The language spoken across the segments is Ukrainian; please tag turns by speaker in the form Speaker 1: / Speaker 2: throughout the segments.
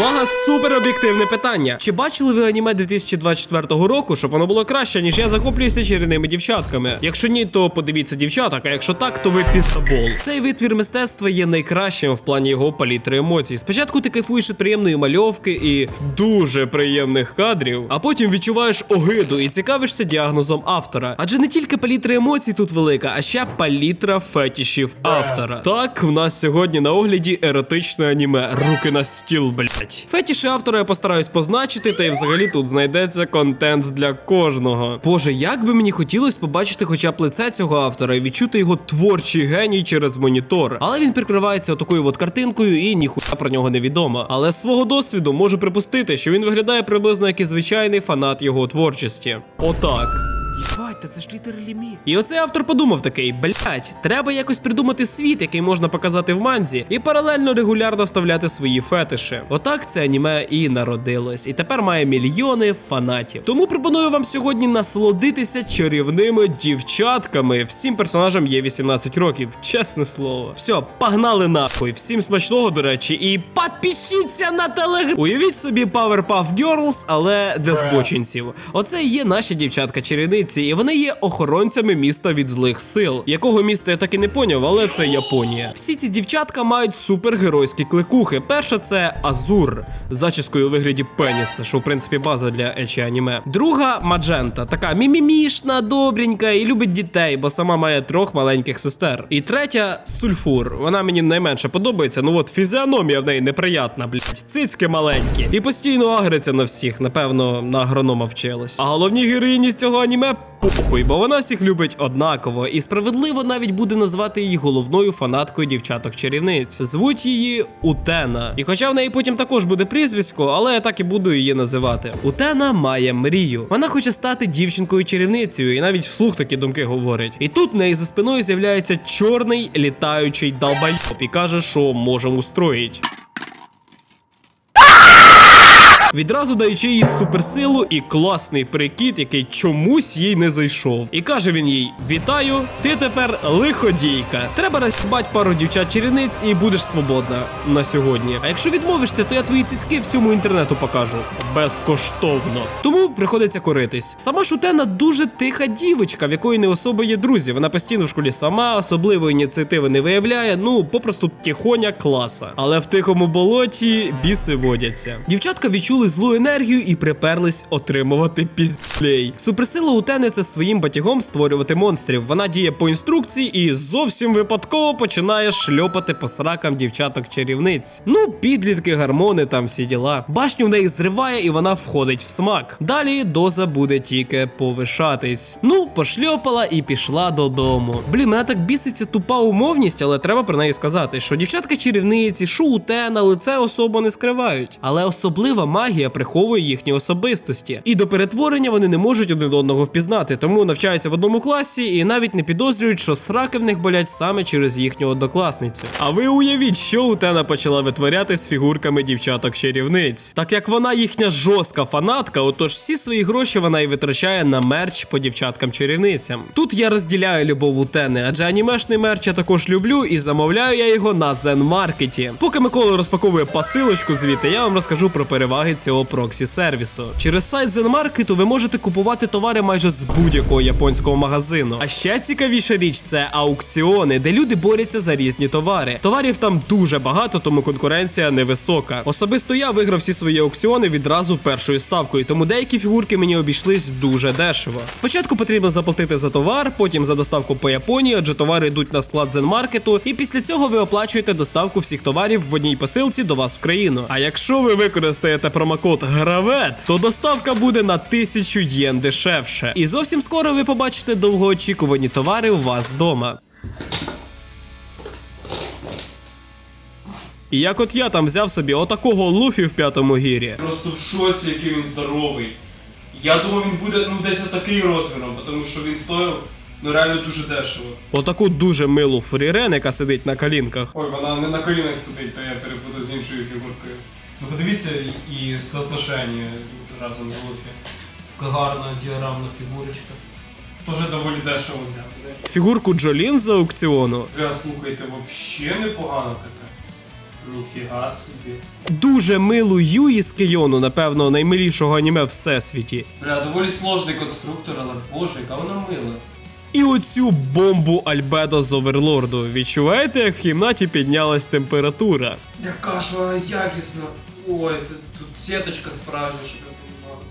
Speaker 1: Увага, супер об'єктивне питання. Чи бачили ви аніме 2024 року, щоб воно було краще, ніж я захоплююся чарівними дівчатками? Якщо ні, то подивіться дівчаток, а якщо так, то ви піздабол. Цей витвір мистецтва є найкращим в плані його палітри емоцій. Спочатку ти кайфуєш від приємної мальовки і дуже приємних кадрів, а потім відчуваєш огиду і цікавишся діагнозом автора. Адже не тільки палітра емоцій тут велика, а ще палітра фетішів автора. Так, в нас сьогодні на огляді еротичне аніме. Руки на стіл, блять. Фетіші автора я постараюсь позначити, та й взагалі тут знайдеться контент для кожного. Боже, як би мені хотілося побачити хоча б лице цього автора і відчути його творчий геній через монітор. Але він прикривається такою от картинкою і ніхуя про нього не відомо. Але з свого досвіду можу припустити, що він виглядає приблизно як і звичайний фанат його творчості. Отак. Та це ж літери лімі. І оцей автор подумав такий: блять, треба якось придумати світ, який можна показати в манзі, і паралельно регулярно вставляти свої фетиші. Отак це аніме і народилось, і тепер має мільйони фанатів. Тому пропоную вам сьогодні насолодитися чарівними дівчатками. Всім персонажам є 18 років, чесне слово. Все, погнали нахуй. Всім смачного, до речі, і підпишіться на телеграм. Уявіть собі Powerpuff Girls, але для збочинців. Оце і є наші дівчатка чарівниці, і вони є охоронцями міста від злих сил. Якого міста я так і не поняв, але це Японія. Всі ці дівчатка мають супергеройські кликухи. Перша це Азур з зачіскою у вигляді пеніса, що в принципі база для ечі аніме. Друга Маджента, така мімімішна, добренька і любить дітей, бо сама має трьох маленьких сестер. І третя Сульфур. Вона мені найменше подобається. Ну от фізіономія в неї неприятна, блять, цицьки маленькі. І постійно агриться на всіх, напевно, на агронома вчилась. А головні героїні з цього аніме похуй, бо вона всіх любить однаково, і справедливо навіть буде назвати її головною фанаткою дівчаток-чарівниць. Звуть її Утена. І хоча в неї потім також буде прізвисько, але я так і буду її називати. Утена має мрію. Вона хоче стати дівчинкою-чарівницею, і навіть вслух такі думки говорить. І тут в неї за спиною з'являється чорний літаючий долбайоб і каже, що можемо устроїть. Відразу даючи їй суперсилу і класний прикид, який чомусь їй не зайшов. І каже він їй: Вітаю, ти тепер лиходійка. Треба розібати пару дівчат-чарівниць і будеш свободна на сьогодні. А якщо відмовишся, то я твої цицьки всьому інтернету покажу. Безкоштовно. Тому приходиться коритись. Сама Шутена дуже тиха дівочка, в якої не особо є друзі. Вона постійно в школі сама, особливої ініціативи не виявляє. Ну, попросту тихоня класа. Але в тихому болоті біси водяться. Дівчатка відчули злу енергію і приперлись отримувати піздлей. Суперсила це своїм батягом створювати монстрів. Вона діє по інструкції і зовсім випадково починає шльопати по сракам дівчаток-чарівниць. Ну, підлітки, гармони, там всі діла. Башню в неї зриває і вона входить в смак. Далі доза буде тільки повишатись. Ну, пошльопала і пішла додому. Блін, мене так біситься тупа умовність, але треба про неї сказати, що дівчатка-чарівниці, що Утена, лице особо не скривають. Але особлива магія приховує їхні особистості. І до перетворення вони не можуть один одного впізнати, тому навчаються в одному класі і навіть не підозрюють, що сраки в них болять саме через їхню однокласницю. А ви уявіть, що Утена почала витворяти з фігурками дівчаток-чарівниць. Так як вона їхня жорстка фанатка, отож всі свої гроші вона і витрачає на мерч по дівчаткам-чарівницям. Тут я розділяю любов Утени, адже анімешний мерч я також люблю і замовляю я його на Zen-маркеті. Поки Микола розпаковує посилочку звідти, я вам розкажу про переваги цього проксі сервісу. Через сайт Zen-маркету ви можете купувати товари майже з будь-якого японського магазину. А ще цікавіша річ це аукціони, де люди борються за різні товари. Товарів там дуже багато, тому конкуренція невисока. Особисто я виграв всі свої аукціони відразу першою ставкою, тому деякі фігурки мені обійшлись дуже дешево. Спочатку потрібно заплатити за товар, потім за доставку по Японії, адже товари йдуть на склад Zen-маркету, і після цього ви оплачуєте доставку всіх товарів в одній посилці до вас в країну. А якщо ви використаєте промокод ГРАВЕТ, то доставка буде на 1000 єн дешевше. І зовсім скоро ви побачите довгоочікувані товари у вас вдома. І як от я там взяв собі отакого луфі в п'ятому гірі.
Speaker 2: Просто в шоці, який він здоровий. Я думав, він буде ну десь такий розміром, тому що він стоїв ну реально дуже дешево.
Speaker 1: Отаку дуже милу фрірен, яка сидить на колінках.
Speaker 2: Ой, вона не на колінах сидить, то я перепутав з іншою фігуркою. Ну подивіться і соотношення разом з Луфі. Така гарна діарамна фігурочка. Тоже доволі дешево взяти.
Speaker 1: Фігурку Джолін з аукціону.
Speaker 2: Бля, слухайте, взагалі непогано таке. Ніфіга собі.
Speaker 1: Дуже милу Юї з Кейону, напевно, наймилішого аніме всесвіті.
Speaker 2: Бля, доволі сложний конструктор, але боже, яка вона мила.
Speaker 1: І оцю бомбу Альбедо з Оверлорду. Відчуваєте, як в кімнаті піднялась температура?
Speaker 2: Яка ж вона якісна. Ой, тут, сеточка справжня, щоб я понимав.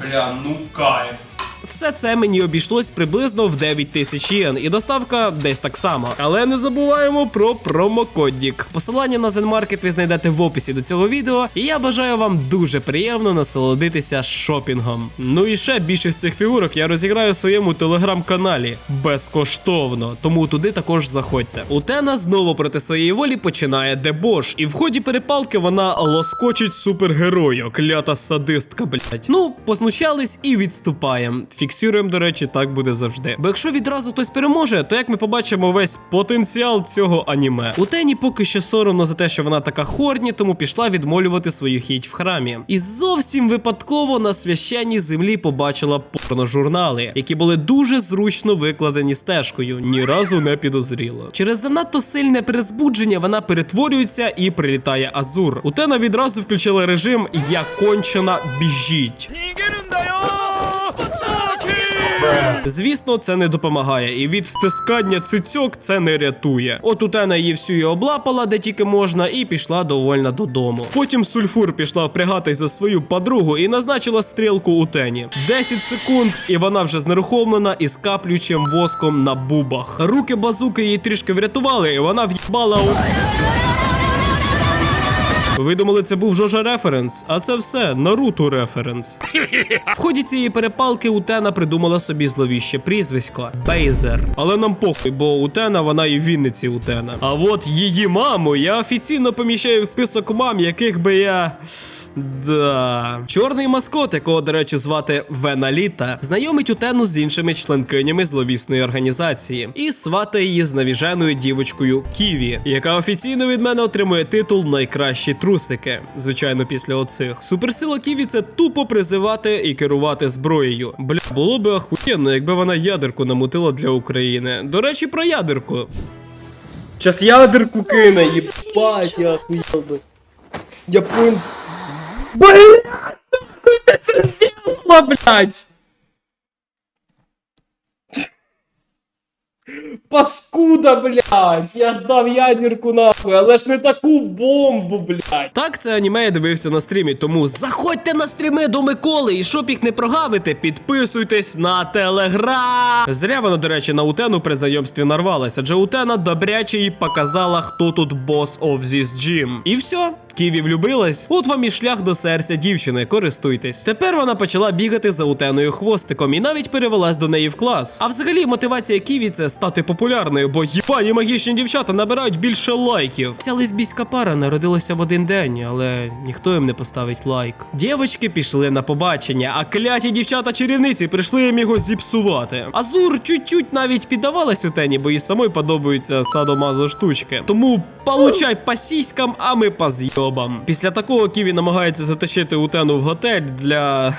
Speaker 2: Бля, ну кайф.
Speaker 1: Все це мені обійшлось приблизно в 9 тисяч єн, і доставка десь так само. Але не забуваємо про промокодік. Посилання на Zenmarket ви знайдете в описі до цього відео, і я бажаю вам дуже приємно насолодитися шопінгом. Ну і ще більшість цих фігурок я розіграю в своєму телеграм-каналі безкоштовно, тому туди також заходьте. Утена знову проти своєї волі починає дебош, і в ході перепалки вона лоскочить супергерою, клята садистка, блять. Ну, поснучались і відступаємо. Фіксуємо, до речі, так буде завжди. Бо якщо відразу хтось переможе, то як ми побачимо весь потенціал цього аніме. У Тені поки що соромно за те, що вона така хорні, тому пішла відмолювати свою хіть в храмі. І зовсім випадково на священній землі побачила порножурнали, які були дуже зручно викладені стежкою, ні разу не підозріло. Через занадто сильне перезбудження вона перетворюється і прилітає Азур. У Тена відразу включила режим Я кончена біжіть. Звісно, це не допомагає, і від стискання цицьок це не рятує. От Утена її всю і облапала, де тільки можна, і пішла довольна додому. Потім сульфур пішла впрягатись за свою подругу і назначила стрілку Утені. 10 секунд, і вона вже знерухомлена із каплючим воском на бубах. Руки базуки її трішки врятували, і вона в'їбала у. Ви думали, це був Жожа референс, а це все Наруто референс. В ході цієї перепалки Утена придумала собі зловіще прізвисько Бейзер. Але нам похуй, бо Утена вона і в Вінниці Утена. А от її маму я офіційно поміщаю в список мам, яких би я. Да. Чорний маскот, якого, до речі, звати Веналіта, знайомить Утену з іншими членкинями зловісної організації і сватає її з навіженою дівочкою Ківі, яка офіційно від мене отримує титул Найкращий найкращі трусики. Звичайно, після оцих. Суперсила Ківі це тупо призивати і керувати зброєю. Бля, було би ахуєнно, якби вона ядерку намутила для України. До речі, про ядерку. Час ядерку кине, їбать, я охуєл би. Японці. Ти це зробила, блядь? Паскуда, блядь! Я ждав ядерку нахуй, але ж не таку бомбу, блядь. Так, це аніме я дивився на стрімі, тому заходьте на стріми до Миколи, і щоб їх не прогавити, підписуйтесь на телеграм. Зря вона, до речі, на Утену при знайомстві нарвалася, адже Утена добряче їй показала, хто тут бос of this gym. І все. Ківі влюбилась, от вам і шлях до серця дівчини, користуйтесь. Тепер вона почала бігати за утеною хвостиком і навіть перевелась до неї в клас. А взагалі мотивація Ківі це стати популярною, бо їбані магічні дівчата набирають більше лайків. Ця лесбійська пара народилася в один день, але ніхто їм не поставить лайк. Дівочки пішли на побачення, а кляті дівчата-чарівниці прийшли їм його зіпсувати. Азур чуть-чуть навіть піддавалась утені, бо їй самої подобаються садомазо штучки. Тому получай по сіськам, а ми по зйобам. Після такого Ківі намагається затащити Утену в готель для.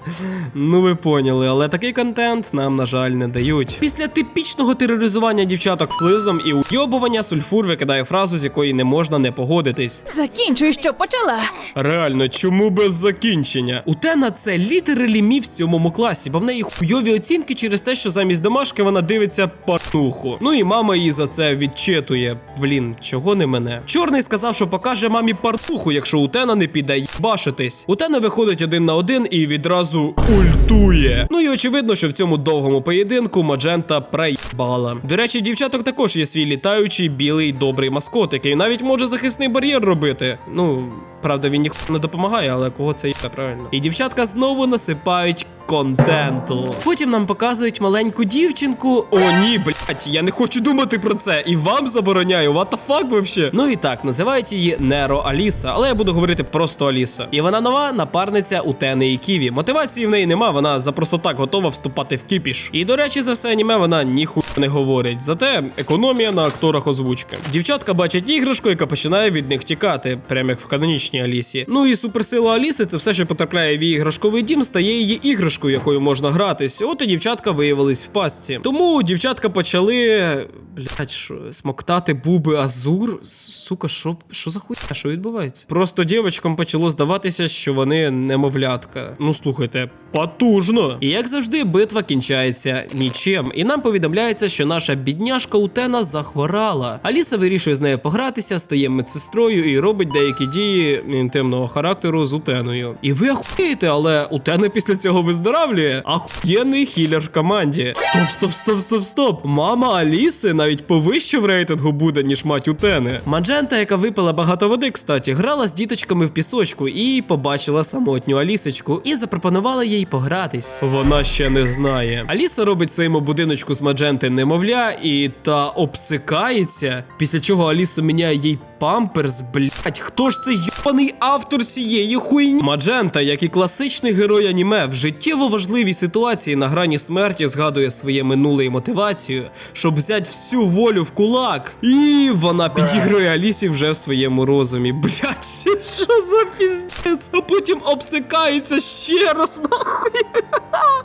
Speaker 1: ну ви поняли, але такий контент нам, на жаль, не дають. Після типічного тероризування дівчаток слизом і уйобування сульфур викидає фразу, з якої не можна не погодитись.
Speaker 3: Закінчуй, що почала.
Speaker 1: Реально, чому без закінчення? Утена це літералі міф в сьомому класі, бо в неї хуйові оцінки через те, що замість домашки вона дивиться порнуху. Ну і мама її за це відчитує. Блін, чого не мене? Чорний сказав, що покаже мамі партуху, якщо Утена не піде їбашитись. Утена виходить один на один і відразу ультує. Ну і очевидно, що в цьому довгому поєдинку Маджента проїбала. До речі, дівчаток також є свій літаючий білий добрий маскот, який навіть може захисний бар'єр робити. Ну. Правда, він ніхто не допомагає, але кого це є правильно. І дівчатка знову насипають контенту. Потім нам показують маленьку дівчинку. О, ні, блять, я не хочу думати про це. І вам забороняю. What the fuck вообще? Ну і так, називають її Неро Аліса, але я буду говорити просто Аліса. І вона нова напарниця у Тени і Ківі. Мотивації в неї нема, вона за просто так готова вступати в кіпіш. І до речі, за все аніме вона ніхуя не говорять. Зате економія на акторах озвучки. Дівчатка бачать іграшку, яка починає від них тікати, прямо як в канонічній Алісі. Ну і суперсила Аліси це все, що потрапляє в її іграшковий дім, стає її іграшкою, якою можна гратись. От і дівчатка виявились в пастці. Тому дівчатка почали. Блять, що смоктати буби Азур? Сука, що, що за хуйня? Що відбувається? Просто дівчатам почало здаватися, що вони немовлятка. Ну слухайте, потужно. І як завжди, битва кінчається нічим. І нам повідомляється, що наша бідняшка Утена захворала. Аліса вирішує з нею погратися, стає медсестрою і робить деякі дії інтимного характеру з Утеною. І ви ахуєте, але Утена після цього виздоравлює. Ахуєнний хілер в команді. Стоп, стоп, стоп, стоп, стоп. Мама Аліси навіть повище в рейтингу буде, ніж мать Утени. Маджента, яка випила багато води, кстати, грала з діточками в пісочку і побачила самотню Алісочку і запропонувала їй погратись. Вона ще не знає. Аліса робить своєму будиночку з Мадженти немовля і та обсикається. Після чого Аліса міняє їй памперс, блять, хто ж це йобаний автор цієї хуйні? Маджента, як і класичний герой аніме, в життєво важливій ситуації на грані смерті згадує своє минуле і мотивацію, щоб взяти всю волю в кулак. І вона підігрує Алісі вже в своєму розумі. Блять, що за піздець? А потім обсикається ще раз нахуй.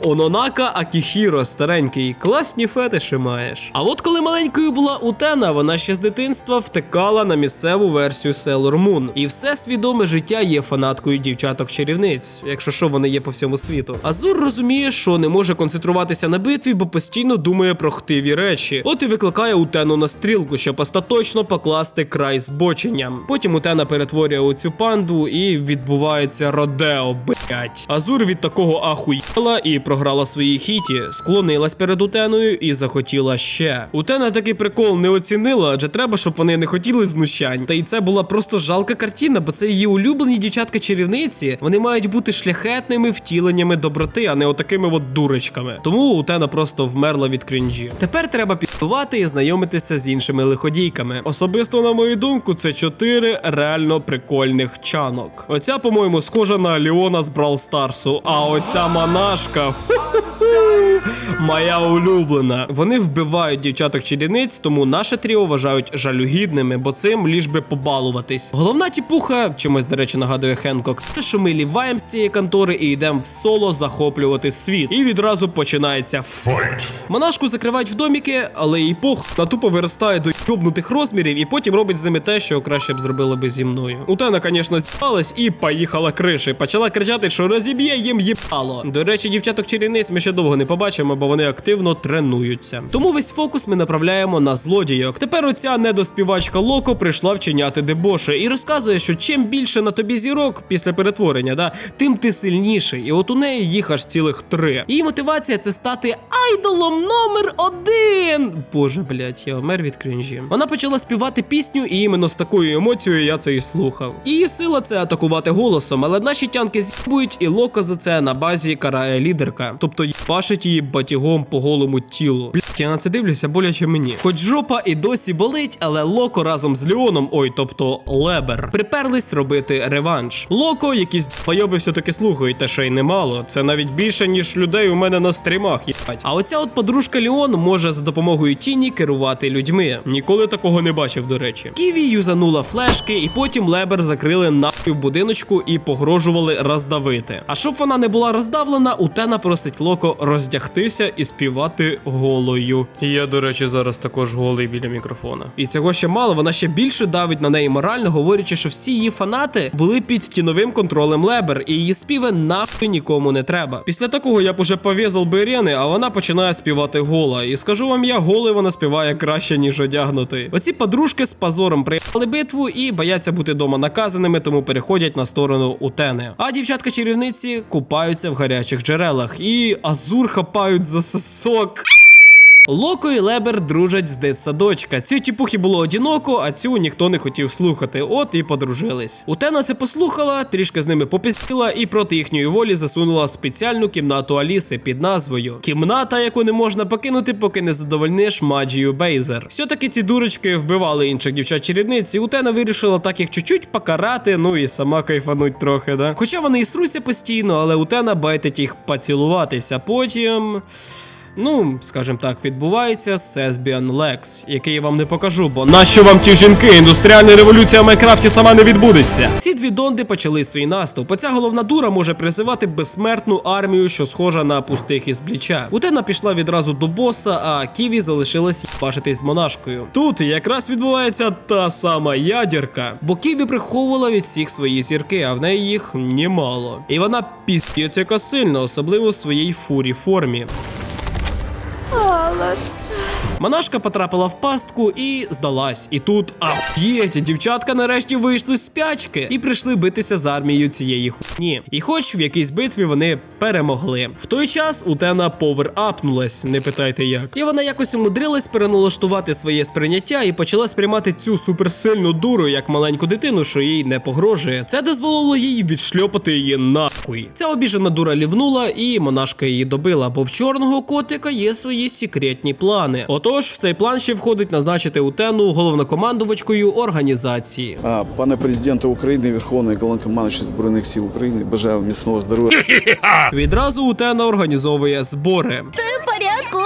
Speaker 1: Ононака Акіхіро, старенький, класні фетиші маєш. А от коли маленькою була Утена, вона ще з дитинства втикала на місцеву версію Sailor Moon. І все свідоме життя є фанаткою дівчаток-чарівниць, якщо що вони є по всьому світу. Азур розуміє, що не може концентруватися на битві, бо постійно думає про хтиві речі. От і викликає Утену на стрілку, щоб остаточно покласти край збоченням. Потім Утена перетворює у цю панду і відбувається родео, блять. Азур від такого ахуєла і програла своїй хіті, склонилась перед Утеною і захотіла ще. Утена такий прикол не оцінила, адже треба, щоб вони не хотіли знущань. Та й це була просто жалка картина, бо це її улюблені дівчатка-чарівниці. Вони мають бути шляхетними втіленнями доброти, а не отакими от дурочками. Тому Утена просто вмерла від крінжі. Тепер треба підготувати і знайомитися з іншими лиходійками. Особисто, на мою думку, це чотири реально прикольних чанок. Оця, по-моєму, схожа на Ліона з Брал Старсу, а оця монашка. ху-ху-ху, Моя улюблена. Вони вбивають дівчаток чарівниць, тому наше тріо вважають жалюгідними, бо цим ліж би побалуватись. Головна тіпуха, чимось, до речі, нагадує Хенкок, те, що ми ліваємо з цієї контори і йдемо в соло захоплювати світ. І відразу починається
Speaker 3: Fight!
Speaker 1: Монашку закривають в доміки, але їй пох та тупо виростає до йобнутих розмірів і потім робить з ними те, що краще б зробила би зі мною. Утена, звісно, з'їбалась і поїхала криші. Почала кричати, що розіб'є їм їбало. До речі, дівчаток чарівниць ми ще довго не побачимо, бо вони активно тренуються. Тому весь фокус ми направляємо на злодійок. Тепер оця недоспівачка Локо прийшла вчиняти дебоши і розказує, що чим більше на тобі зірок після перетворення, да, тим ти сильніший. І от у неї їх аж цілих три. Її мотивація це стати айдолом номер один. Боже, блять, я вмер від крінжі. Вона почала співати пісню, і іменно з такою емоцією я це і слухав. Її сила це атакувати голосом, але наші тянки з'їбують, і Лока за це на базі карає лідерка. Тобто їбашить її батігом по голому тілу. Блять, я на це дивлюся боляче мені. Хоч жопа і досі болить, але Локо разом з Леоном, ой, тобто Лебер, приперлись робити реванш. Локо, якісь пайоби все-таки слухають, та ще й немало. Це навіть більше, ніж людей у мене на стрімах, їбать. А оця от подружка Леон може за допомогою тіні керувати людьми. Ніколи такого не бачив, до речі. Ківі юзанула флешки, і потім Лебер закрили нахуй в будиночку і погрожували роздавити. А щоб вона не була роздавлена, Утена просить Локо роздягтися і співати голою. І я, до речі, зараз також голий біля мікрофона. І цього ще мало, вона ще більше давить на неї морально, говорячи, що всі її фанати були під тіновим контролем Лебер, і її співи нахуй нікому не треба. Після такого я б уже пов'язав би а вона починає співати гола. І скажу вам, я голий вона співає краще, ніж одягнутий. Оці подружки з позором приїхали битву і бояться бути дома наказаними, тому переходять на сторону Утени. А дівчатка чарівниці купаються в гарячих джерелах і азур хапають за сосок. Локо і Лебер дружать з дитсадочка. Цій тіпухі було одиноко, а цю ніхто не хотів слухати. От і подружились. Утена це послухала, трішки з ними попізділа і проти їхньої волі засунула спеціальну кімнату Аліси під назвою Кімната, яку не можна покинути, поки не задовольниш Маджію Бейзер. Все-таки ці дурочки вбивали інших дівчат чарівниць, і Утена вирішила так їх чуть-чуть покарати, ну і сама кайфануть трохи, да. Хоча вони і сруться постійно, але Утена байтить їх поцілуватися. Потім. Ну, скажімо так, відбувається Сесбіан Лекс, який я вам не покажу, бо нащо вам ті жінки? Індустріальна революція в Майнкрафті сама не відбудеться. Ці дві донди почали свій наступ. Оця головна дура може призивати безсмертну армію, що схожа на пустих із бліча. Утена пішла відразу до боса, а Ківі залишилась бачитись з монашкою. Тут якраз відбувається та сама ядерка, бо Ківі приховувала від всіх свої зірки, а в неї їх німало. І вона піздець яка сильна, особливо в своїй фурі формі.
Speaker 3: Це...
Speaker 1: Монашка потрапила в пастку і здалась. І тут ахуєть, дівчатка нарешті вийшли з спячки і прийшли битися з армією цієї хуйні. І хоч в якійсь битві вони перемогли. В той час Утена повер-апнулась, не питайте як. І вона якось умудрилась переналаштувати своє сприйняття і почала сприймати цю суперсильну дуру як маленьку дитину, що їй не погрожує. Це дозволило їй відшльопати її нахуй. Ця обіжена дура лівнула, і монашка її добила, бо в чорного котика є свої секретні плани. Отож, в цей план ще входить назначити Утену головнокомандувачкою організації.
Speaker 4: А, Пане президенте України, Верховний Головнокомандуючий Збройних сил України, бажаю міцного здоров'я.
Speaker 1: Відразу Утена організовує збори.
Speaker 3: Ти в порядку,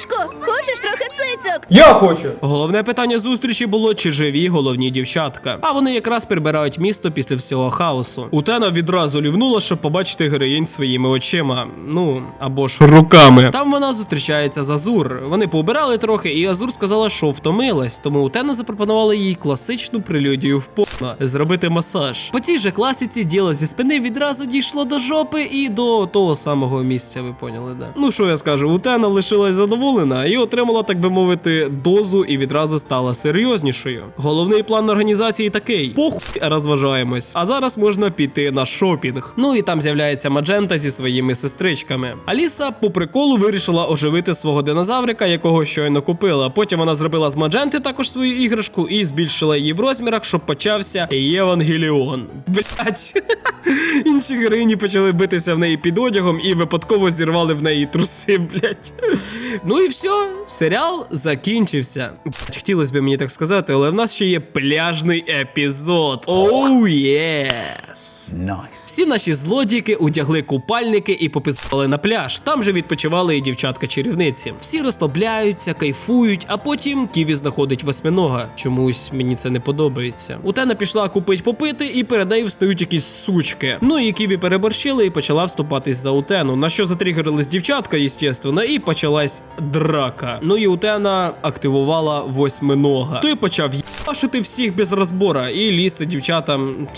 Speaker 3: Утиночко? Хочеш трохи цицьок?
Speaker 2: Я хочу!
Speaker 1: Головне питання зустрічі було, чи живі головні дівчатка. А вони якраз прибирають місто після всього хаосу. Утена відразу лівнула, щоб побачити героїнь своїми очима. Ну або ж руками. Там вона зустрічається з Азур. Вони поубирали трохи, і Азур сказала, що втомилась. Тому Утена запропонувала їй класичну прелюдію в порно – зробити масаж. По цій же класиці діло зі спини відразу дійшло до жопи і до того самого місця. Ви поняли, да? Ну що я скажу, Утена лишилась задоволена і отримала, так би мовити, дозу і відразу стала серйознішою. Головний план організації такий: похуй розважаємось. А зараз можна піти на шопінг. Ну і там з'являється Маджента зі своїми сестричками. Аліса по приколу вирішила оживити свого динозаврика, якого щойно купила. Потім вона зробила з Мадженти також свою іграшку і збільшила її в розмірах, щоб почався Євангеліон. Блять. Інші героїні почали битися в неї під одягом і випадково зірвали в неї труси, блять. Ну і все, серіал закінчився. Хотілося б мені так сказати, але в нас ще є пляжний епізод. Оу єс. Всі наші злодійки одягли купальники і пописали на пляж. Там же відпочивали і дівчатка-чарівниці. Всі розслабляються, кайфують, а потім Ківі знаходить восьминога. Чомусь мені це не подобається. Утена пішла купить попити, і перед нею встають якісь сучки. Ну і Ківі переборщили і почала вступатись за Утену. На що затригерилась дівчатка, естественно, і почалась драка. Ну і Утена активувала восьминога. Той почав їбашити всіх без розбора і лізти дівчатам.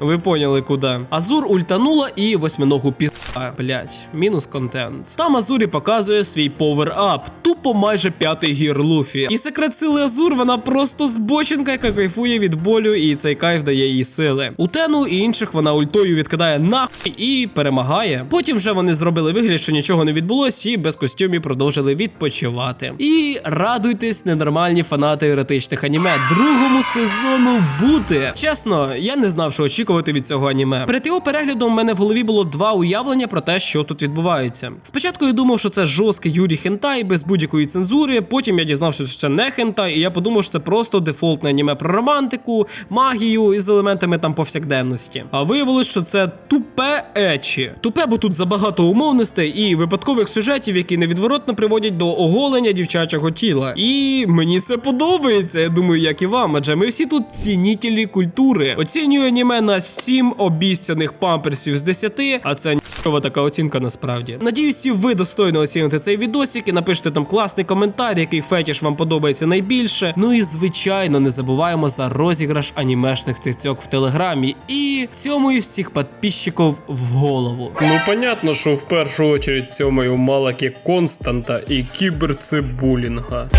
Speaker 1: Ви поняли куди. Азур ультанула і восьминогу пізда. Блять, мінус контент. Там Азурі показує свій повер-ап. Тупо майже п'ятий гір Луфі. І секрет сили Азур, вона просто збочинка, яка кайфує від болю, і цей кайф дає їй сили. У Тену і інших вона ультою відкидає нахуй і перемагає. Потім вже вони зробили вигляд, що нічого не відбулось, і без костюмів продовжили відпочивати. І радуйтесь, ненормальні фанати еротичних аніме. Другому сезону бути. Чесно, я не знав, що очікувати від цього аніме. Перед його переглядом в мене в голові було два уявлення про те, що тут відбувається. Спочатку я думав, що це жорсткий Юрі Хентай без будь-якої цензури. Потім я дізнався, що це не хентай, і я подумав, що це просто дефолтне аніме про романтику, магію із елементами там повсякденності. А виявилось, що це тупе ечі. Тупе, бо тут забагато умовностей і випадкових сюжетів, які невідворотно приводять до оголення дівчачого тіла. І мені це подобається. Я думаю, як і вам, адже ми всі тут цінітелі культури. Оцінюю аніме на 7 обіцяних памперсів з 10, а це ніякова така оцінка насправді. Надіюсь, і ви достойно оціните цей відосик і напишете там класний коментар, який фетіш вам подобається найбільше. Ну і звичайно, не забуваємо за розіграш анімешних цицьок в телеграмі. І цьому і всіх підписчиків в голову. Ну, понятно, що в першу очередь цьому малаки Константа і кіберцибулінга.